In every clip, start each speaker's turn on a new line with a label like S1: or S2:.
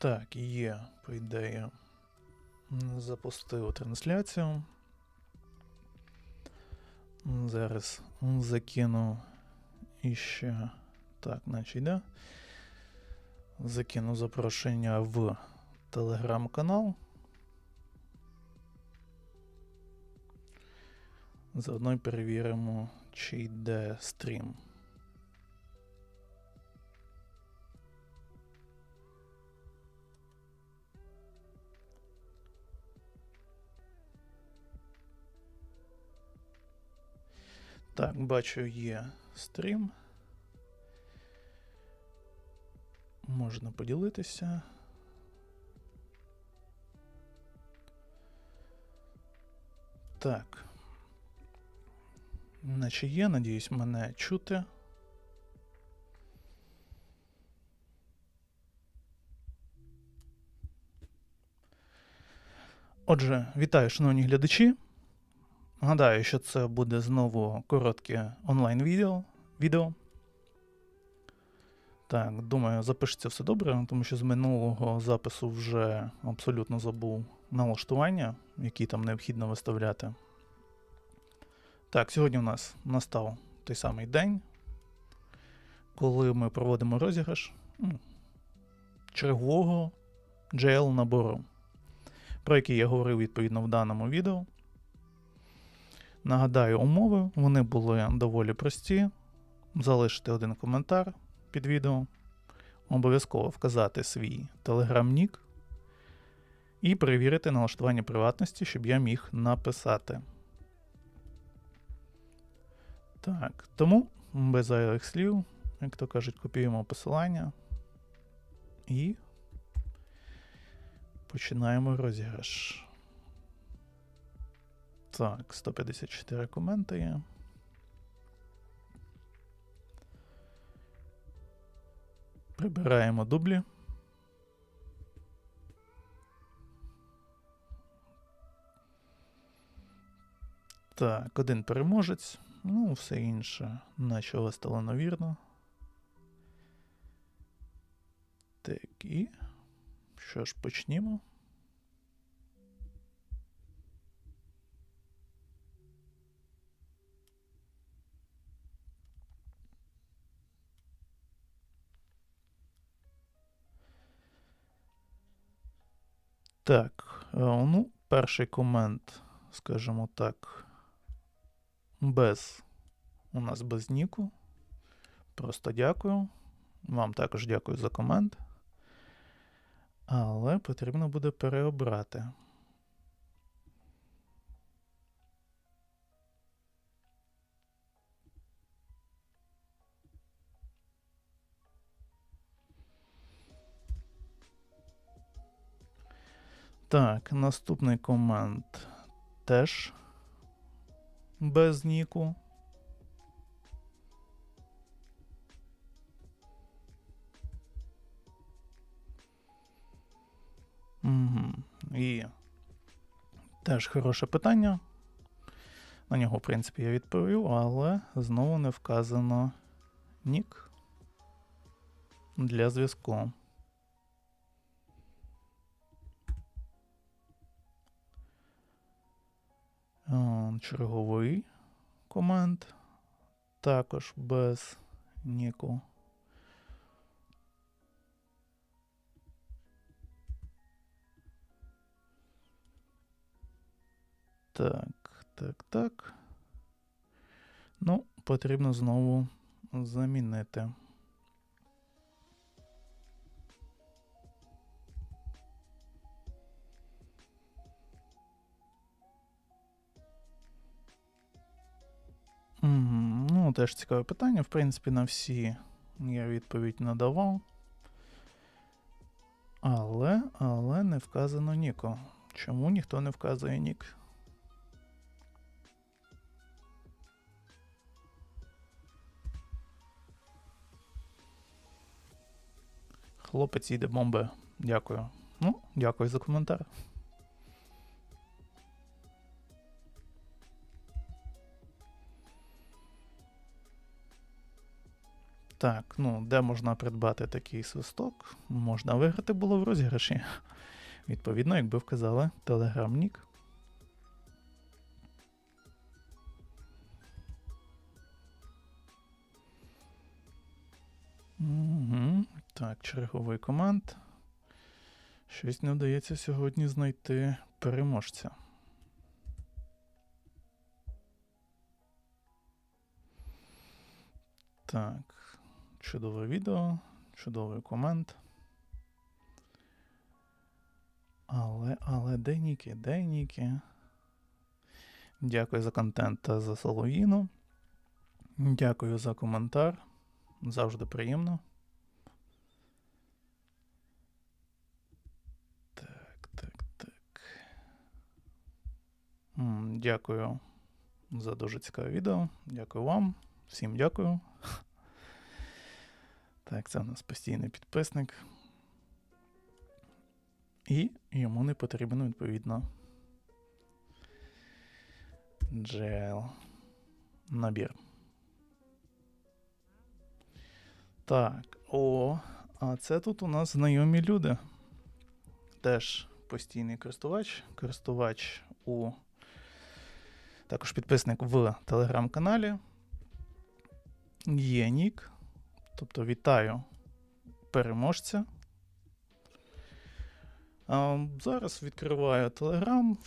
S1: Так, є, по ідеї. Запустив трансляцію. Зараз закину іще. Так, наче йде. Закину запрошення в телеграм-канал. Заодно перевіримо, чи йде стрім. Так, бачу, є стрім. Можна поділитися. Так. Наче є, надіюсь, мене чути. Отже, вітаю, шановні глядачі. Гадаю, що це буде знову коротке онлайн-відео. Відео. Так, думаю, запишеться все добре, тому що з минулого запису вже абсолютно забув налаштування, які там необхідно виставляти. Так, сьогодні у нас настав той самий день, коли ми проводимо розіграш чергового GL набору, про який я говорив відповідно в даному відео. Нагадаю, умови вони були доволі прості. Залишити один коментар під відео, обов'язково вказати свій телеграм-нік і перевірити налаштування приватності, щоб я міг написати. Так, тому без зайвих слів, як то кажуть, копіюємо посилання і починаємо розіграш. Так, 154 коменти є. Прибираємо дублі. Так, один переможець. Ну, все інше, наче виставлено вірно. Так, і. Що ж, почнімо. Так, е, ну, перший комент, скажімо так, без у нас без ніку. Просто дякую. Вам також дякую за комент. Але потрібно буде переобрати. Так, наступний комент теж без ніку. Угу. І теж хороше питання. На нього, в принципі, я відповів, але знову не вказано нік для зв'язку. Черговий комент. Також без ніку. Так, так, так. Ну, потрібно знову замінити. Ну, теж цікаве питання. В принципі, на всі я відповідь надавав. Але, але не вказано Ніко. Чому ніхто не вказує Нік? Хлопець їде бомби. Дякую. Ну, дякую за коментар. Так, ну, де можна придбати такий свисток? Можна виграти було в розіграші. Відповідно, якби вказали телеграм-нік. Угу. Так, черговий команд. Щось не вдається сьогодні знайти переможця. Так, чудове відео, чудовий комент. Але, але де ніки, де ніки? Дякую за контент та за Солов'їну. Дякую за коментар. Завжди приємно. Так, так, так. Дякую за дуже цікаве відео. Дякую вам. Всім дякую. Так, це у нас постійний підписник. І йому не потрібен відповідно. Джел. Набір. Так, о, а це тут у нас знайомі люди. Теж постійний користувач. Користувач у також підписник в телеграм-каналі. Є нік. Тобто вітаю переможця. Зараз відкриваю телеграм.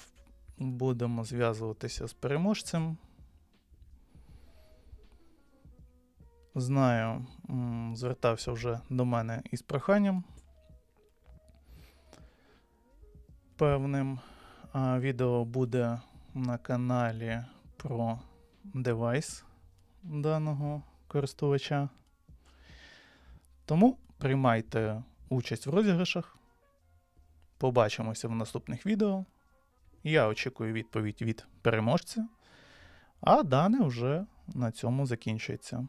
S1: Будемо зв'язуватися з переможцем. Знаю, звертався вже до мене із проханням. Певним відео буде на каналі про девайс даного користувача. Тому приймайте участь в розіграшах. Побачимося в наступних відео. Я очікую відповідь від переможця. А дане вже на цьому закінчується.